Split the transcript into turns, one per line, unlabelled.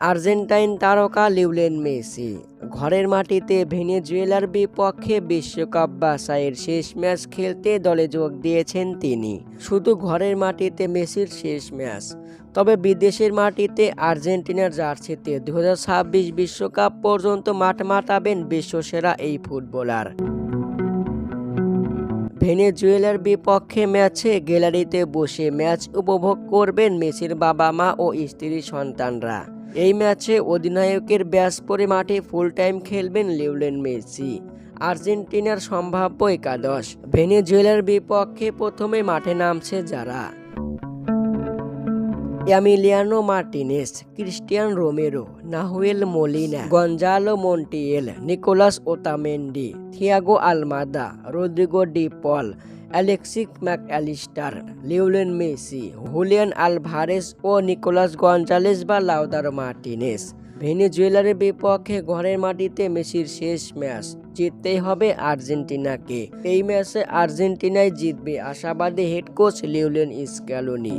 Argentine তারকা Lionel Messi. ঘরের মাটিতে ভেনেজুয়েলার বিপক্ষে বিশ্বকাপ বাছাইয়ের শেষ ম্যাচ খেলতে দলে যোগ দিয়েছেন তিনি। শুধু ঘরের মাটিতে মেসির শেষ ম্যাচ, তবে বিদেশের মাটিতে আর্জেন্টিনার জার্সিতে দু বিশ্বকাপ পর্যন্ত মাঠ মাতাবেন বিশ্বসেরা এই ফুটবলার। ভেনেজুয়েলার বিপক্ষে ম্যাচে গ্যালারিতে বসে ম্যাচ উপভোগ করবেন মেসির বাবা মা ও স্ত্রী সন্তানরা। এই ম্যাচে অধিনায়কের ব্যাস পরে মাঠে ফুল টাইম খেলবেন লিওলেন মেসি। আর্জেন্টিনার সম্ভাব্য একাদশ। ভেনেজুয়েলার বিপক্ষে প্রথমে মাঠে নামছে যারা। Emiliano Martinez Cristian Romero Nahuel Molina Gonzalo Montiel Nicolas Otamendi Thiago Almada Rodrigo De Paul Alexis Mac Allister Lionel Messi Julian Alvarez ও নিকোলাস গঞ্জালেস বা লাউদারো মার্টিনেস ভেনেজুয়েলারের বিপক্ষে ঘরের মাটিতে মেসির শেষ ম্যাচ জিততেই হবে আর্জেন্টিনাকে। এই ম্যাচে আর্জেন্টিনায় জিতবে, আশাবাদী হেড কোচ লিওলেন স্ক্যালোনি